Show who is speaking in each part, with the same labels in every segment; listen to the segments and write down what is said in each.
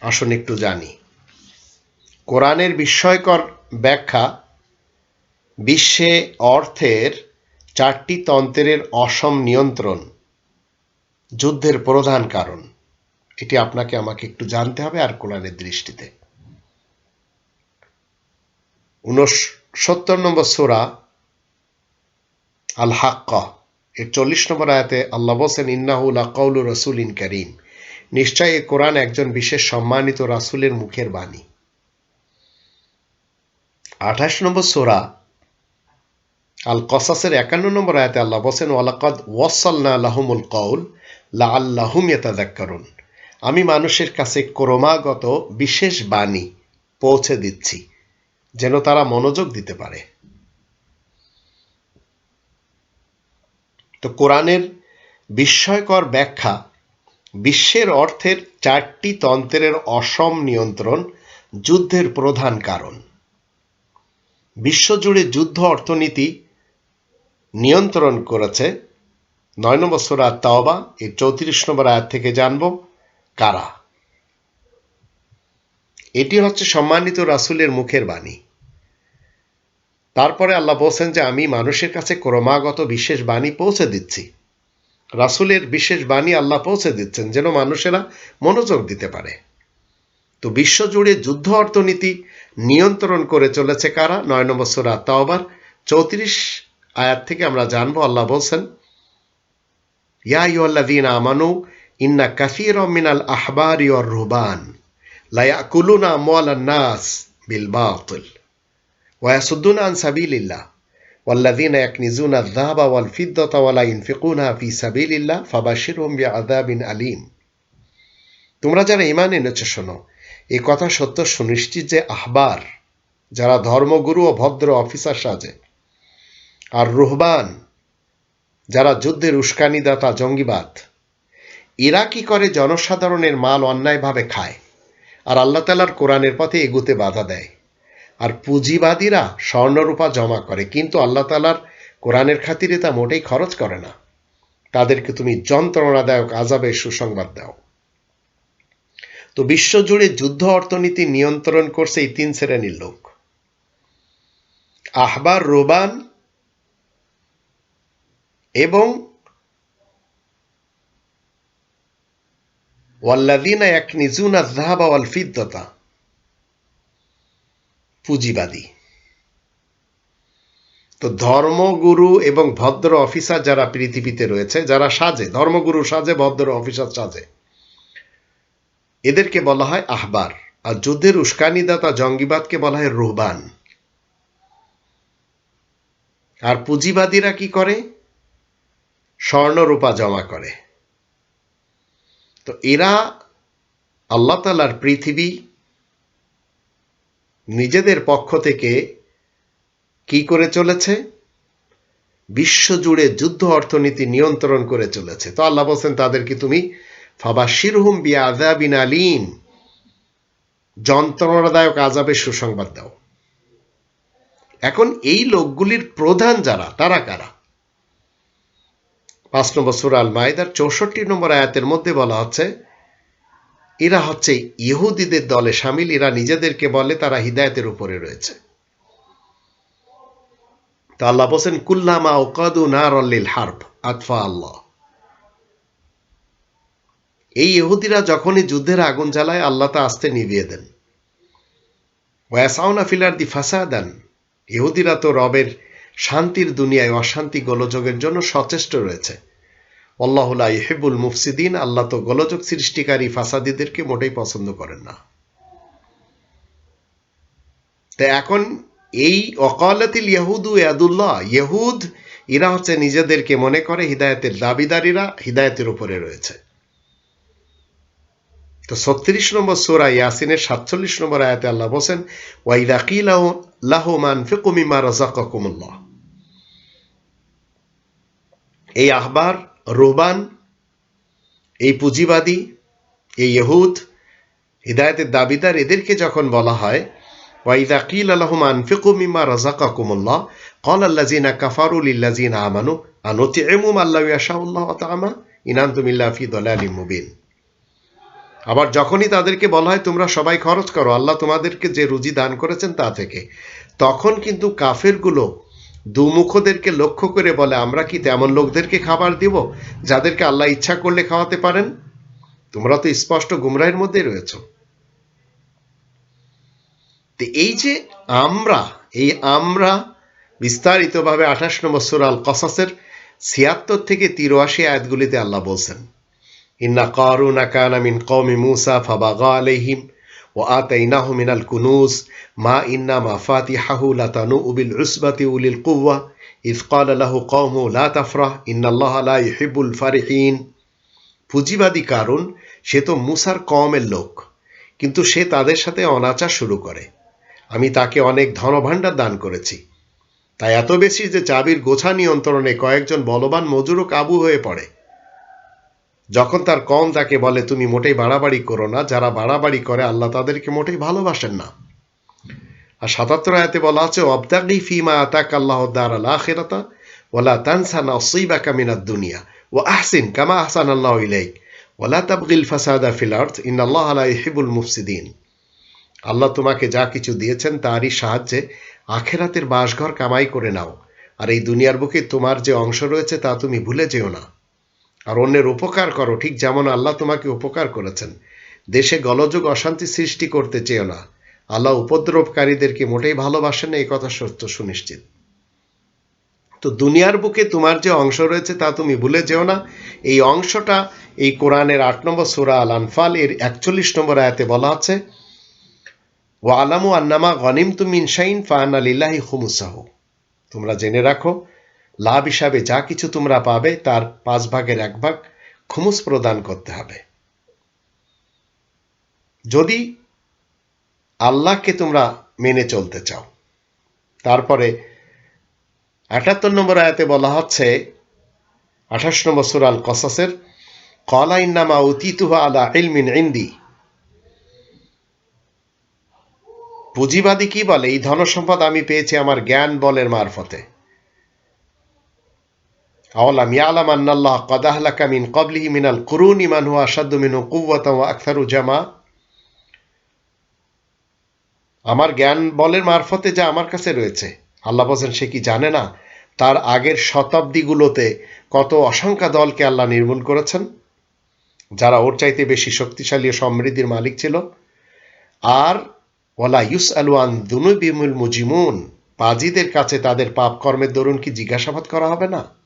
Speaker 1: আসুন একটু জানি। কোরআনের বিস্ময়কর ব্যাখ্যা, বিশ্বে অর্থের চারটি তন্ত্রের অসম নিয়ন্ত্রণ যুদ্ধের প্রধান কারণ। এটি আপনাকে আমাকে একটু জানতে হবে আর কোরআনের দৃষ্টিতে। উনসত্তর নম্বর সোরা আল হাক্কা এর চল্লিশ নম্বর আয়াতে আল্লাহ বসেন ইন্নাহুল্লা কৌল রসুল ইন করিম। নিশ্চয় এ কোরআন একজন বিশেষ সম্মানিত রাসুলের মুখের বাণী। আঠাশ নম্বর সোরা আল কসাসের একান্ন নম্বর আয়াতে আল্লাহ বসেন ওয়ালাকাদ ওয়াসাল্না আল্লাহমুল কৌল লা আল্লাহুম করুন আমি মানুষের কাছে ক্রমাগত বিশেষ বাণী পৌঁছে দিচ্ছি, যেন তারা মনোযোগ দিতে পারে। তো কোরআনের বিস্ময়কর ব্যাখ্যা বিশ্বের অর্থের চারটি তন্ত্রের অসম নিয়ন্ত্রণ যুদ্ধের প্রধান কারণ। বিশ্বজুড়ে যুদ্ধ অর্থনীতি নিয়ন্ত্রণ করেছে। নয় নম্বর সোরা তাওবা এই চৌত্রিশ নম্বর আয়াত থেকে জানব কারা? এটি হচ্ছে সম্মানিত রাসুলের মুখের বাণী। তারপরে আল্লাহ বলছেন যে, আমি মানুষের কাছে ক্রমাগত বিশেষ বাণী পৌঁছে দিচ্ছি। রাসুলের বিশেষ বাণী আল্লাহ পৌঁছে দিচ্ছেন যেন মানুষেরা মনোযোগ দিতে পারে। তো বিশ্বজুড়ে যুদ্ধ অর্থনীতি নিয়ন্ত্রণ করে চলেছে কারা? নয় নম্বর সুরা তাওবার, চৌত্রিশ আয়াত থেকে আমরা জানব আল্লাহ বলছেন, ইয়া ইয়াল্লাদিন আমানু, ইন্না কাফির মিনাল আহবার ইয়র রুবান লায়া লায়াকুলুনা মল নাস বিল বাতিল ওয়াসুদ্দুন আন সাবিলিল্লাহ। والذين يكنزون الذهب والفضة ولا ينفقونها في سبيل الله فبشرهم بعذاب أليم তোমরা যারা ইমান এনেছ শোনো এই কথা সত্য সুনিশ্চিত যে আহবার যারা ধর্মগুরু ও ভদ্র অফিসার সাজে আর রুহবান যারা যুদ্ধের উস্কানিদাতা জঙ্গিবাদ এরা কি করে জনসাধারণের মাল অন্যায়ভাবে খায় আর আল্লাহ তালার কোরআনের পথে এগুতে বাধা দেয় আর পুঁজিবাদীরা স্বর্ণরূপা জমা করে। কিন্তু আল্লাহ তালার কোরআনের খাতিরে তা মোটেই খরচ করে না। তাদেরকে তুমি যন্ত্রণাদায়ক আজাবের সুসংবাদ দাও। তো বিশ্বজুড়ে যুদ্ধ অর্থনীতি নিয়ন্ত্রণ করছে এই তিন শ্রেণির লোক। আহবার, রোবান এবং ওয়াল্লাদিনা এক নিজুনা জাহাবা ওয়াল পুঁজিবাদী। তো ধর্মগুরু এবং ভদ্র অফিসার যারা পৃথিবীতে রয়েছে, যারা সাজে, ধর্মগুরু সাজে, ভদ্র অফিসার সাজে, এদেরকে বলা হয় আহবার। আর যুদ্ধের উস্কানিদাতা জঙ্গিবাদকে বলা হয় রুহবান। আর পুঁজিবাদীরা কি করে? স্বর্ণরূপা জমা করে। তো এরা আল্লাহ তালার পৃথিবী নিজেদের পক্ষ থেকে কি করে চলেছে? বিশ্বজুড়ে যুদ্ধ অর্থনীতি নিয়ন্ত্রণ করে চলেছে। তো আল্লাহ বলছেন, তাদেরকে তুমি ফাবা শিরহুম বিয়া আজাবিন আলিম, যন্ত্রণাদায়ক আজাবের সুসংবাদ দাও। এখন এই লোকগুলির প্রধান যারা, তারা কারা? পাঁচ নম্বর সুরাল মাইদার চৌষট্টি নম্বর আয়াতের মধ্যে বলা হচ্ছে এরা হচ্ছে ইহুদিদের দলে সামিল। এরা নিজেদেরকে বলে তারা হিদায়তের উপরে রয়েছে। তো আল্লাহ বলছেন, কুল্লামা ওকাদু নার অল্লিল হার্ব, আতফা আল্লাহ। এই ইহুদিরা যখনই যুদ্ধের আগুন জ্বালায়, আল্লাহ তা আস্তে নিভিয়ে দেন। ওয়াসাউনা ফিলার দি ফাঁসা দেন ইহুদিরা তো রবের শান্তির দুনিয়ায় অশান্তি গোলযোগের জন্য সচেষ্ট রয়েছে। আল্লাহুল্লাহ ইহেবুল মুফসিদিন, আল্লাহ তো গোলযোগ সৃষ্টিকারী ফাসাদিদেরকে মোটেই পছন্দ করেন না। তো এখন এই অকালাতিল ইয়াহুদু ইয়াদুল্লাহ ইহুদ এরা হচ্ছে নিজেদেরকে মনে করে হৃদায়তের দাবিদারীরা, হৃদায়তের উপরে রয়েছে। তো ছত্রিশ নম্বর সোরা ইয়াসিনের সাতচল্লিশ নম্বর আয়াতে আল্লাহ বলছেন ওয়াইদা কিলাহ লাহমান ফিকুমিমা রাজাকুমুল্লাহ এই আহবার রোবান, এই পুঁজিবাদী, এই ইহুদ, হৃদায়তের দাবিদার, এদেরকে যখন বলা হয়, ওয়াইদা কিল আলহম আনফিকু মিমা রাজাকা কুমুল্লাহ কল আল্লাজিনা কাফারুল ইল্লাজিনা আমানু আনতি এমুম আল্লাহ ইয়াশাউল্লাহ ইনান ইনান্তুমিল্লা ফি দলালি মুবিন। আবার যখনই তাদেরকে বলা হয়, তোমরা সবাই খরচ করো, আল্লাহ তোমাদেরকে যে রুজি দান করেছেন তা থেকে, তখন কিন্তু কাফেরগুলো দুমুখদেরকে লক্ষ্য করে বলে, আমরা কি তেমন লোকদেরকে খাবার দিব যাদেরকে আল্লাহ ইচ্ছা করলে খাওয়াতে পারেন? তোমরা তো স্পষ্ট গুমরাহের মধ্যে রয়েছ। এই যে আমরা, এই আমরা বিস্তারিতভাবে আঠাশ নম্বর সুরাল কসাসের ছিয়াত্তর থেকে তিরাশি আয়াতগুলিতে আল্লাহ বলছেন, ইন্না কারুনা কানা মিন কওমি মুসা ফাবাগা ও আতাইনাহ মিনাল কুনুজ, মা ইন্না মাফাতিহাহু লাতানু উবিল উসবাতি উলিল কুয়া ইফ কাল আলাহ কমু লা তাফরাহ, ইন্নাল্লাহ লা ইহিবুল ফারিহিন। পুঁজিবাদী কারণ, সে তো মুসার কমের লোক, কিন্তু সে তাদের সাথে অনাচার শুরু করে। আমি তাকে অনেক ধনভাণ্ডার দান করেছি। তাই এত বেশি যে চাবির গোছা নিয়ন্ত্রণে কয়েকজন বলবান মজুরও কাবু হয়ে পড়ে। যখন তার কম তাকে বলে, তুমি মোটেই বাড়াবাড়ি করো না। যারা বাড়াবাড়ি করে, আল্লাহ তাদেরকে মোটেই ভালোবাসেন না। আর সাতাত্তর আয়াতে বলা আছে অবদাগি ফিমা আতাক আল্লাহ আখিরাতা ওলা তানসা মিনাদ দুনিয়া ও আহসিন কামা আহসান আল্লাহ ইলাইক ওলা তাবগিল ফাসাদা ফিল আর্থ ইন আল্লাহ মুফসিদিন। আল্লাহ তোমাকে যা কিছু দিয়েছেন তারই সাহায্যে আখেরাতের বাসঘর কামাই করে নাও। আর এই দুনিয়ার বুকে তোমার যে অংশ রয়েছে তা তুমি ভুলে যেও না। আর অন্যের উপকার করো, ঠিক যেমন আল্লাহ তোমাকে উপকার করেছেন। দেশে গলযোগ অশান্তি সৃষ্টি করতে চেয়েও না। আল্লাহ উপদ্রবকারীদেরকে মোটেই ভালোবাসেন এই কথা সত্য সুনিশ্চিত। তো দুনিয়ার বুকে তোমার যে অংশ রয়েছে তা তুমি ভুলে যেও না। এই অংশটা এই কোরআনের আট নম্বর সুরা আল আনফাল এর একচল্লিশ নম্বর আয়াতে বলা আছে ও আলামু আন্নামা গনিম তুমিন শাইন ফান আলিল্লাহি খুমুসাহ। তোমরা জেনে রাখো লাভ হিসাবে যা কিছু তোমরা পাবে, তার পাঁচ ভাগের এক ভাগ খুমুস প্রদান করতে হবে। যদি আল্লাহকে তোমরা মেনে চলতে চাও, তারপরে আটাত্তর নম্বর আয়াতে বলা হচ্ছে, আঠাশ নম্বর সুরাল কসাসের কলা ইন্নামা আলা ইলমিন ইন্দি। পুঁজিবাদী কি বলে, এই ধনসম্পদ আমি পেয়েছি আমার জ্ঞান বলের মারফতে। আওলাম ইয়ালাম আন্নাল্লাহ কদ আহলাকা মিন ক্বাবলিহি মিনাল কুরুনি মান হুয়া আশাদ্দু মিনহু কুওয়াতান ওয়া আকথারু জামা আমার জ্ঞান বলের মারফতে যা আমার কাছে রয়েছে। আল্লাহ বলছেন, সে কি জানে না তার আগের শতাব্দীগুলোতে কত অসংখ্য দলকে আল্লাহ নির্মূল করেছেন? যারা ওর চাইতে বেশি শক্তিশালী ও সমৃদ্ধির মালিক ছিল। আর ওলা ইউস আলওয়ান দুনুবিমুল মুজিমুন, পাজিদের কাছে তাদের পাপ কর্মের দরুন কি জিজ্ঞাসাবাদ করা হবে না?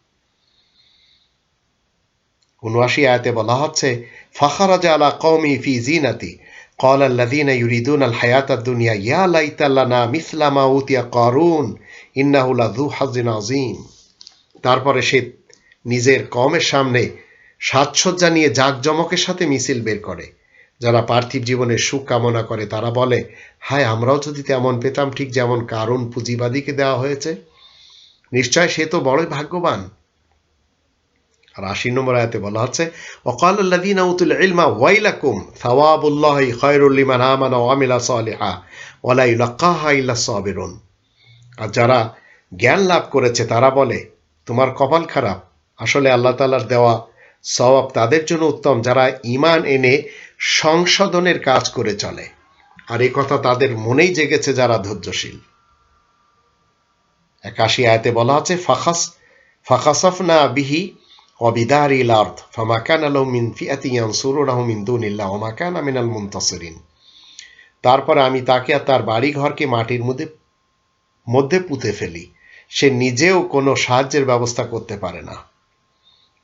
Speaker 1: উনআশি আয়াতে বলা হচ্ছে ফাখারাজা আলা কওমি ফি জিনাতি قال الذين يريدون الحياة الدنيا يا ليت لنا مثل ما أوتي قارون إنه لذو حظ عظيم তারপরে সে নিজের কমের সামনে সাজসজ্জা নিয়ে জাঁকজমকের সাথে মিছিল বের করে যারা পার্থিব জীবনের সুখ কামনা করে তারা বলে হায় আমরাও যদি তেমন পেতাম ঠিক যেমন কারণ পুঁজিবাদীকে দেওয়া হয়েছে নিশ্চয় সে তো বড়ই ভাগ্যবান আর আশি নম্বর আয়াতে বলা হচ্ছে ইলমা ওয়াইলাকুম সাওয়াবুল্লাহি খায়রুল লিমান আমানা ওয়া সালিহা ইল্লা সাবিরুন। আর যারা জ্ঞান লাভ করেছে, তারা বলে, তোমার কপাল খারাপ। আসলে আল্লাহ তাআলার দেওয়া সওয়াব তাদের জন্য উত্তম, যারা ঈমান এনে সংশোধনের কাজ করে চলে। আর এই কথা তাদের মনেই জেগেছে যারা ধৈর্যশীল। একাশি আয়াতে বলা আছে, ফাখাস, ফাখাসাফনা বিহি وبدار الأرض فما كان له من فئة ينصرونه من دون الله وما كان من المنتصرين তারপরে আমি তাকে আর তার বাড়ি ঘরকে মাটির মধ্যে মধ্যে পুঁতে ফেলি সে নিজেও কোনো সাহায্যের ব্যবস্থা করতে পারে না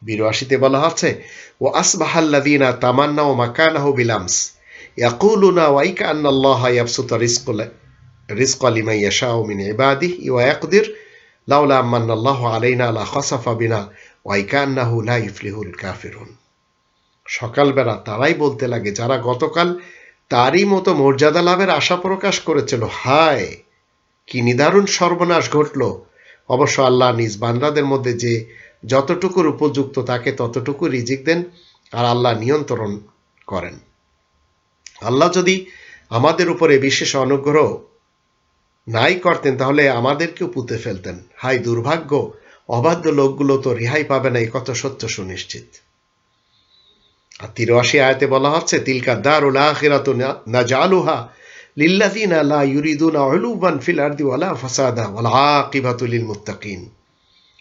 Speaker 1: বিরাশিতে বলা হচ্ছে ও আসবাহাল্লাদিনা তামান্না ও মাকানাহু বিলামস ইয়াকুলুনা ওয়াইকা আন্নাল্লাহ ইয়াবসুতা রিজকুল রিজক লিমান ইয়াশাউ মিন ইবাদিহি ওয়া ইয়াকদির লাউলা আম্মান্নাল্লাহু আলাইনা লা খাসাফা বিনা ওয়াইকান্নাহু লা ইফলিহুল কাফিরুন। সকালবেলা তারাই বলতে লাগে, যারা গতকাল তারই মতো মর্যাদা লাভের আশা প্রকাশ করেছিল, হায়, কি নিদারুণ সর্বনাশ ঘটল। অবশ্য আল্লাহ নিজ বান্দাদের মধ্যে যে যতটুকুর উপযুক্ত তাকে ততটুকু রিজিক দেন আর আল্লাহ নিয়ন্ত্রণ করেন। আল্লাহ যদি আমাদের উপরে বিশেষ অনুগ্রহ নাই করতেন, তাহলে আমাদেরকেও পুঁতে ফেলতেন। হাই দুর্ভাগ্য অবাধ্য লোকগুলো তো রেহাই পাবে না, এই কত সত্য সুনিশ্চিত। আর তিরাশি আয়তে বলা হচ্ছে, তিলকা দারুল আখিরাত না জালুহা লিল্লাযিনা লা ইউরিদুনা উলুবান ফিল আরদি ওয়ালা ফাসাদা ওয়াল আকিবাতুলিল মুত্তাকিন।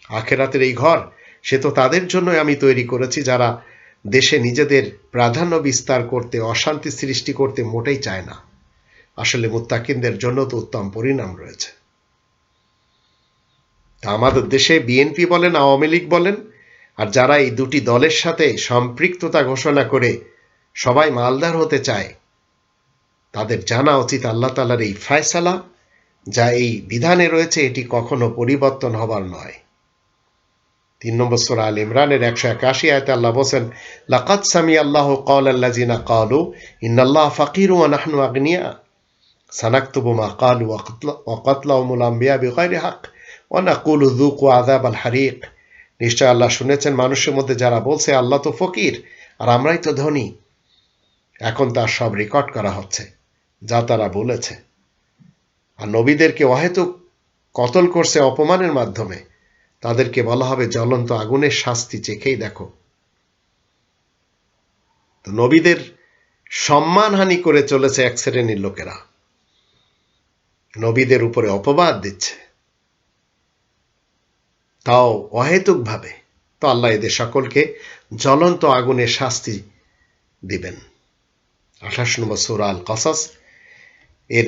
Speaker 1: আখিরাতের এই ঘর, সে তো তাদের জন্যই আমি তৈরি করেছি, যারা দেশে নিজেদের প্রাধান্য বিস্তার করতে, অশান্তি সৃষ্টি করতে মোটেই চায় না। আসলে মুত্তাকিনদের জন্য তো উত্তম পরিণাম রয়েছে। তা আমাদের দেশে বিএনপি বলেন, আওয়ামী লীগ বলেন, আর যারা এই দুটি দলের সাথে সম্পৃক্ততা ঘোষণা করে সবাই মালদার হতে চায়, তাদের জানা উচিত আল্লাহ তালার এই ফায়সালা, যা এই বিধানে রয়েছে, এটি কখনো পরিবর্তন হবার নয়। তিন নম্বর সুরা আল ইমরানের একশো একাশি আয়তে আল্লাহ বলছেন লাকাত সামি আল্লাহ কল আল্লাজিনা কালু ইন্নাল্লাহ ফাকির ওয়া নাহনু আগনিয়া, সানাকতুবু মা কালু ওয়াকাতলাউমুল আম্বিয়া বিগাইরি হক ওয়া নাকুলু যুকু আযাব আল হারিক নিশ্চয় আল্লাহ শুনেছেন মানুষের মধ্যে যারা বলছে, আল্লাহ তো ফকির, আর আমরাই তো ধনী। এখন তার সব রেকর্ড করা হচ্ছে, যা তারা বলেছে। আর নবীদেরকে অহেতুক কতল করছে অপমানের মাধ্যমে, তাদেরকে বলা হবে, জ্বলন্ত আগুনের শাস্তি চেখেই দেখো। নবীদের সম্মানহানি করে চলেছে এক শ্রেণির লোকেরা। নবীদের উপরে অপবাদ দিচ্ছে। তাও অহেতুকভাবে তো আল্লাহ এদের সকলকে জ্বলন্ত আগুনের শাস্তি দিবেন। আঠাশ নম্বর সুরা আল কসাস এর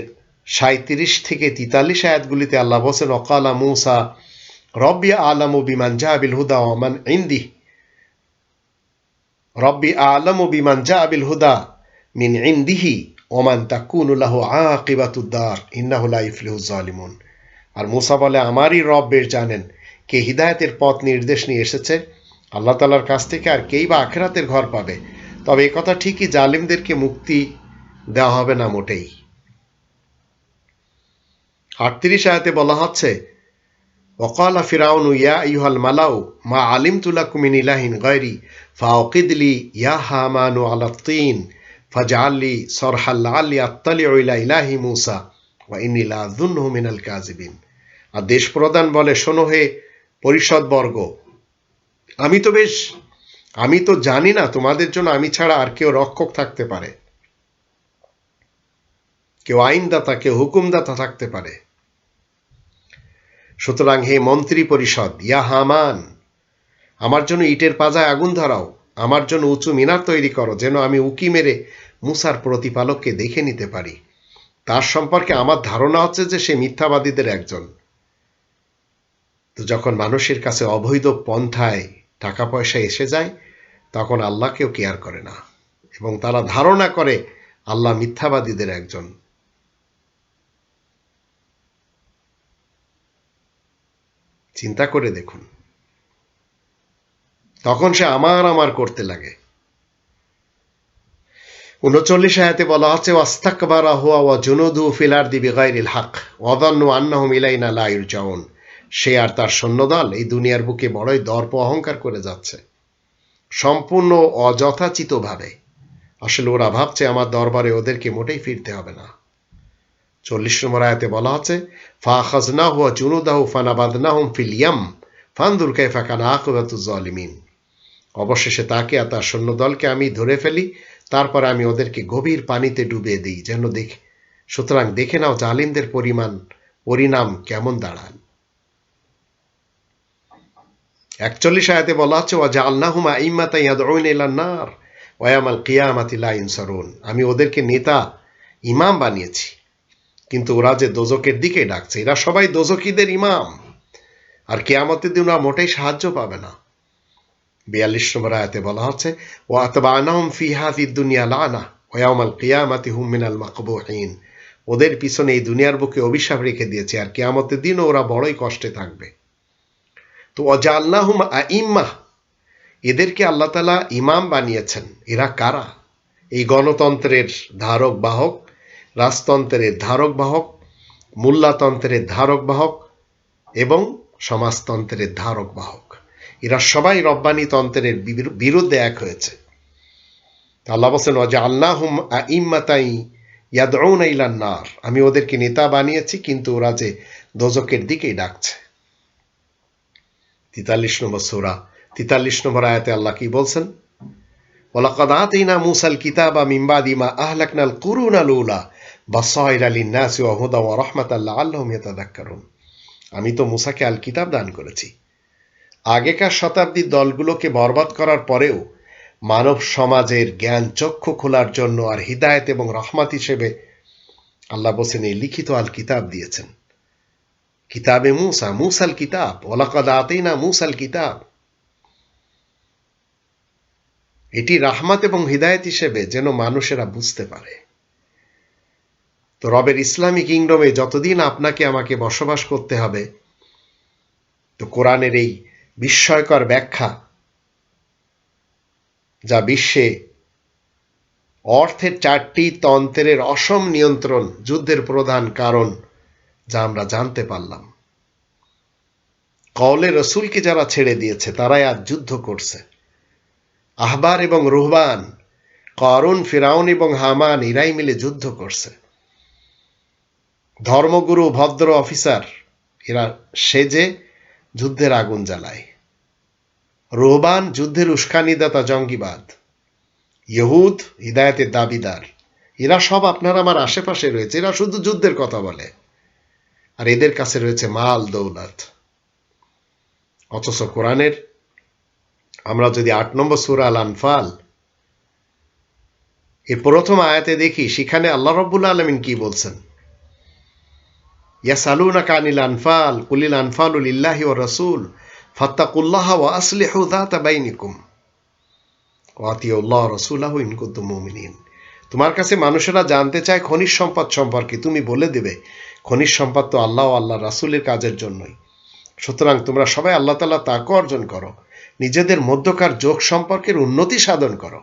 Speaker 1: সাঁত্রিশ থেকে তিতাল্লিশ আয়াতগুলিতে আল্লাহ বলছেন অকালা মুসা, রব্বি আলম বিমান জাহাবিল হুদা ওমান ইন্দি রব্বি আলম ও বিমান জাহাবিল হুদা মিন ইন্দিহি ওমান তাকুনুল্লাহ আকিবাতুদ্দার ইন্নাহুল্লা ইফলিহু জালিমুন আর মুসা বলে, আমারই রব বেশ জানেন কে হিদায়তের পথ নির্দেশ নিয়ে এসেছে, আল্লাহ তালার কাছ থেকে আর কেই বা আখেরাতের ঘর পাবে। তবে কথা ঠিকই জালিমদেরকে মুক্তি দেওয়া হবে না মোটেই। আটত্রিশ আয়াতে বলা হচ্ছে, ওকালা ফিরাউন ইয়া ইউহাল মালাউ, মা আলিম তুলা কুমিন ইলাহিন গৈরি ফাওকিদলি ইয়া হামানু আলাত্তিন ফাজাল্লি সরহাল্লা আল্লি আত্তালি ইলা ইলাহি মুসা, ওয়া ইনিলা দুন্নহু মিনাল কাজিবিন আর দেশ প্রধান বলে, শোনো হে পরিষদবর্গ। আমি তো বেশ, আমি তো জানি না তোমাদের জন্য আমি ছাড়া আর কেউ রক্ষক থাকতে পারে। কেউ আইনদাতা, কেউ হুকুমদাতা থাকতে পারে। সুতরাং হে মন্ত্রী পরিষদ, ইয়া হামান, আমার জন্য ইটের পাজায় আগুন ধরাও, আমার জন্য উঁচু মিনার তৈরি করো, যেন আমি উকি মেরে মুসার প্রতিপালককে দেখে নিতে পারি। তার সম্পর্কে আমার ধারণা হচ্ছে যে সে মিথ্যাবাদীদের একজন। তো যখন মানুষের কাছে অবৈধ পন্থায় টাকা পয়সা এসে যায়, তখন আল্লাহ কেউ কেয়ার করে না। এবং তারা ধারণা করে, আল্লাহ মিথ্যাবাদীদের একজন। চিন্তা করে দেখুন। তখন সে আমার আমার করতে লাগে। উনচল্লিশ আয়াতে বলা হচ্ছে ওয়াস্তাকবারা হুয়া ওয়া জুনুদু ফিলার দিবি গাইরিল হক, ওয়াদান্নু আন্নাহুম ইলাইনা লা ইরজাউন। সে আর তার সৈন্যদল এই দুনিয়ার বুকে বড়ই দর্প অহংকার করে যাচ্ছে। সম্পূর্ণ অযথাচিতভাবে। আসলে ওরা ভাবছে আমার দরবারে ওদেরকে মোটেই ফিরতে হবে না। চল্লিশ নম্বর আয়াতে বলা হচ্ছে ফা খাজনা হুয়া জুনুদাহ ফানাবাদনা হুম ফিলিয়াম ফান্দুর কাইফা কানা আকুবাতু জলিমিন অবশেষে তাকে আর তার সৈন্যদলকে আমি ধরে ফেলি, তারপর আমি ওদেরকে গভীর পানিতে ডুবিয়ে দিই, যেন দেখে সুতরাং দেখে নাও জালিমদের পরিমাণ, পরিণাম কেমন দাঁড়ান একচল্লিশ আয়াতে বলা হচ্ছে ওয়া জালনাহুম আইম্মাতা ইয়াদউন ইলান নার, ওয়া ইয়ামাল কিয়ামাতি লা ইনসারুন। আমি ওদেরকে নেতা, ইমাম বানিয়েছি, কিন্তু ওরা যে দোজকের দিকে ডাকছে, এরা সবাই দোজকিদের ইমাম। আর কেয়ামতের দিন ওরা মোটেই সাহায্য পাবে না। বিয়াল্লিশ নম্বর আয়াতে বলা হচ্ছে ও আতবানাহুম ফি হাজি দুনিয়া লানা ওয়াউমাল কিয়ামাতি হুম মিনাল মাকবুহিন। ওদের পিছনে এই দুনিয়ার বুকে অভিশাপ রেখে দিয়েছে, আর কেয়ামতের দিনও ওরা বড়ই কষ্টে থাকবে। তো অজাল্লাহুম আইম্মা, এদেরকে আল্লাহ তালা ইমাম বানিয়েছেন। এরা কারা? এই গণতন্ত্রের ধারক বাহক, রাজতন্ত্রের ধারক বাহক মূল্যাতন্ত্রের ধারক বাহক এবং সমাজতন্ত্রের ধারক বাহক। এরা সবাই রব্বানি তন্ত্রের বিরুদ্ধে এক হয়েছে। আল্লাহ বলছেন অজা আল্লাহ হুম ইম্মাতাই ইয়াদউন নার। আমি ওদেরকে নেতা বানিয়েছি, কিন্তু ওরা যে দোজকের দিকেই ডাকছে। তিতাল্লিশ নম্বর সোরা, তিতাল্লিশ নম্বর আয়াতে আল্লাহ কি বলছেন? ওলাকাদ আতিনা মুসাল কিতাবা মিম্বাদিমা আহলাকনাল কুরুন আলুলা বাসাইর আলী নাসি ওহুদা ও রহমত আল্লাহ আল্লাহ মেতাদাক্কারুন আমি তো মুসাকে আল কিতাব দান করেছি। আগেকার শতাব্দীর দলগুলোকে বরবাদ করার পরেও মানব সমাজের জ্ঞান চক্ষু খোলার জন্য আর হিদায়ত এবং রহমত হিসেবে আল্লাহ বসেন এই লিখিত আল কিতাব দিয়েছেন। কিতাবে মুসা, মুসাল কিতাব ওলাকাদ আতেনা মুসাল কিতাব। এটি রাহমাত এবং হৃদায়ত হিসেবে যেন মানুষেরা বুঝতে পারে। তো রবের ইসলামী কিংডমে যতদিন আপনাকে আমাকে বসবাস করতে হবে, তো কোরআনের এই বিস্ময়কর ব্যাখ্যা, যা বিশ্বে অর্থের চারটি তন্ত্রের অসম নিয়ন্ত্রণ, যুদ্ধের প্রধান কারণ যা আমরা জানতে পারলাম। কওলে রসুলকে যারা ছেড়ে দিয়েছে, তারাই আজ যুদ্ধ করছে। আহবার এবং রুহবান, করুন, ফিরাউন এবং হামান ইরাই মিলে যুদ্ধ করছে। ধর্মগুরু, ভদ্র অফিসার, এরা সেজে যুদ্ধের আগুন জ্বালায়। রোহবান যুদ্ধের উস্কানিদাতা, জঙ্গিবাদ। ইহুদ, হৃদায়তের দাবিদার। এরা সব আপনার আমার আশেপাশে রয়েছে, এরা শুধু যুদ্ধের কথা বলে। আর এদের কাছে রয়েছে মাল, দৌলত। অথচ কোরআনের আমরা যদি আট নম্বর সুরা আল আনফাল এর প্রথম আয়াতে দেখি, সেখানে আল্লাহ রব্বুল আলমিন কি বলছেন? কানিল আনফাল, কুলিল ইল্লাহি ও রসুল, ফাত্তাকুল্লাহ বাইনিকুম। ওয়াতিউল্লাহ তোমার কাছে মানুষেরা জানতে চায় খনিজ সম্পদ সম্পর্কে। তুমি বলে দেবে খনিজ সম্পদ তো আল্লাহ আল্লাহ রাসুলের কাজের জন্যই। সুতরাং তোমরা সবাই আল্লাহ তালা তাকে অর্জন করো। নিজেদের মধ্যকার যোগ সম্পর্কের উন্নতি সাধন করো।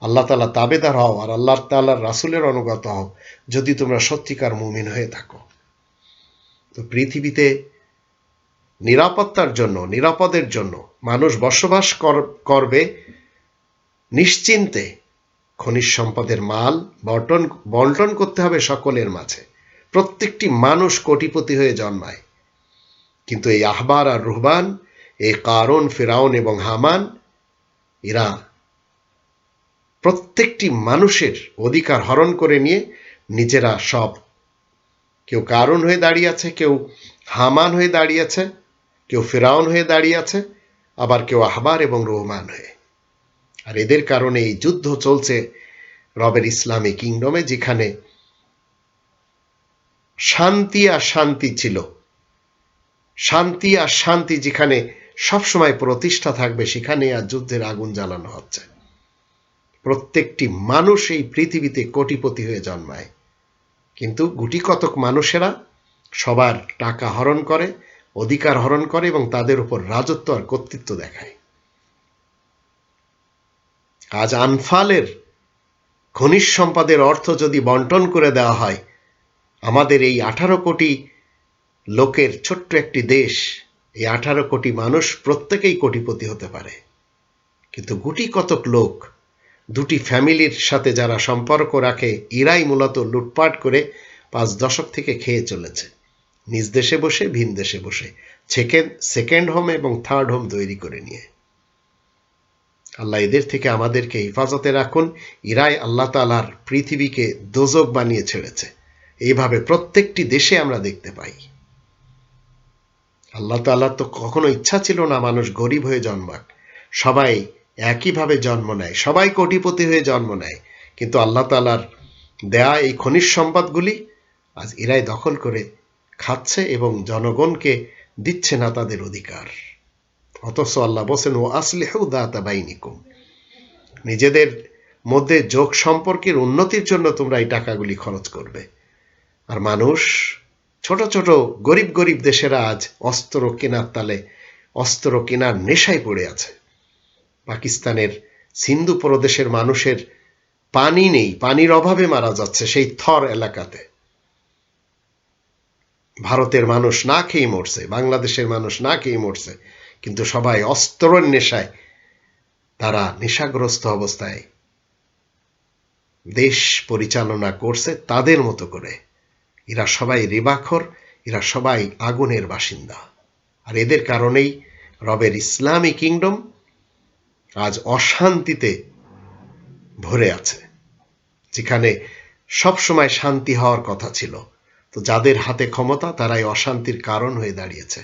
Speaker 1: আল্লাহ তালা তাবেদার হও আর আল্লাহ তাল্লাহ রাসুলের অনুগত হও যদি তোমরা সত্যিকার মুমিন হয়ে থাকো। তো পৃথিবীতে নিরাপত্তার জন্য, নিরাপদের জন্য মানুষ বসবাস করবে নিশ্চিন্তে। খনিজ সম্পদের মাল বন্টন বন্টন করতে হবে সকলের মাঝে। প্রত্যেকটি মানুষ কোটিপতি হয়ে জন্মায়। কিন্তু এই আহবার আর রুহবান, এই কারণ ফেরাউন এবং হামান, এরা প্রত্যেকটি মানুষের অধিকার হরণ করে নিয়ে নিজেরা সব। কেউ কারণ হয়ে দাঁড়িয়ে আছে, কেউ হামান হয়ে দাঁড়িয়ে আছে, কেউ ফেরাউন হয়ে দাঁড়িয়ে আছে, আবার কেউ আহবার এবং রহমান হয়ে। আর এদের কারণে এই যুদ্ধ চলছে রবের ইসলামী কিংডমে, যেখানে শান্তি আর শান্তি ছিল। শান্তি আর শান্তি যেখানে সবসময় প্রতিষ্ঠা থাকবে, সেখানে আর যুদ্ধের আগুন জ্বালানো হচ্ছে। প্রত্যেকটি মানুষ এই পৃথিবীতে কোটিপতি হয়ে জন্মায়। কিন্তু গুটি কতক মানুষেরা সবার টাকা হরণ করে, অধিকার হরণ করে এবং তাদের উপর রাজত্ব আর কর্তৃত্ব দেখায়। আজ আনফালের খনিজ সম্পদের অর্থ যদি বন্টন করে দেওয়া হয় আমাদের এই আঠারো কোটি লোকের ছোট্ট একটি দেশ, এই আঠারো কোটি মানুষ প্রত্যেকেই কোটিপতি হতে পারে। কিন্তু গুটি কতক লোক, দুটি ফ্যামিলির সাথে যারা সম্পর্ক রাখে ইরাই মূলত লুটপাট করে পাঁচ দশক থেকে খেয়ে চলেছে। নিজ দেশে বসে, ভিন দেশে বসে সেকেন্ড সেকেন্ড হোম এবং থার্ড হোম তৈরি করে নিয়ে। আল্লাহ এদের থেকে আমাদেরকে হেফাজতে রাখুন। ইরাই আল্লাহ তালার পৃথিবীকে দোজক বানিয়ে ছেড়েছে। এইভাবে প্রত্যেকটি দেশে আমরা দেখতে পাই। আল্লাহ তাল্লাহ তো কখনো ইচ্ছা ছিল না মানুষ গরিব হয়ে জন্মাক। সবাই একইভাবে জন্ম নেয়, সবাই কোটিপতি হয়ে জন্ম নেয়। কিন্তু আল্লাহ তালার দেয়া এই খনিজ সম্পদগুলি আজ এরাই দখল করে খাচ্ছে এবং জনগণকে দিচ্ছে না তাদের অধিকার। অথচ আল্লাহ বসেন ও আসলে দাতা বাইনিকুম। নিজেদের মধ্যে যোগ সম্পর্কের উন্নতির জন্য তোমরা এই টাকাগুলি খরচ করবে। আর মানুষ, ছোট ছোট গরিব গরিব দেশেরা আজ অস্ত্র কেনার তালে অস্ত্র কেনার নেশায় পড়ে আছে। পাকিস্তানের সিন্ধু প্রদেশের মানুষের পানি নেই, পানির অভাবে মারা যাচ্ছে সেই থর এলাকাতে। ভারতের মানুষ না খেয়ে মরছে, বাংলাদেশের মানুষ না খেয়ে মরছে, কিন্তু সবাই অস্ত্রের নেশায় তারা নেশাগ্রস্ত অবস্থায় দেশ পরিচালনা করছে তাদের মতো করে। এরা সবাই রিবাখর, এরা সবাই আগুনের বাসিন্দা। আর এদের কারণেই রবের ইসলামী কিংডম আজ অশান্তিতে ভরে আছে, যেখানে সবসময় শান্তি হওয়ার কথা ছিল। তো যাদের হাতে ক্ষমতা, তারাই অশান্তির কারণ হয়ে দাঁড়িয়েছে।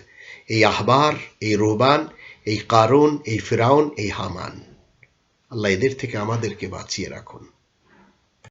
Speaker 1: এই আহবার, এই রোহবান, এই কারুন, এই ফেরাউন, এই হামান। আল্লাহ এদের থেকে আমাদেরকে বাঁচিয়ে রাখুন।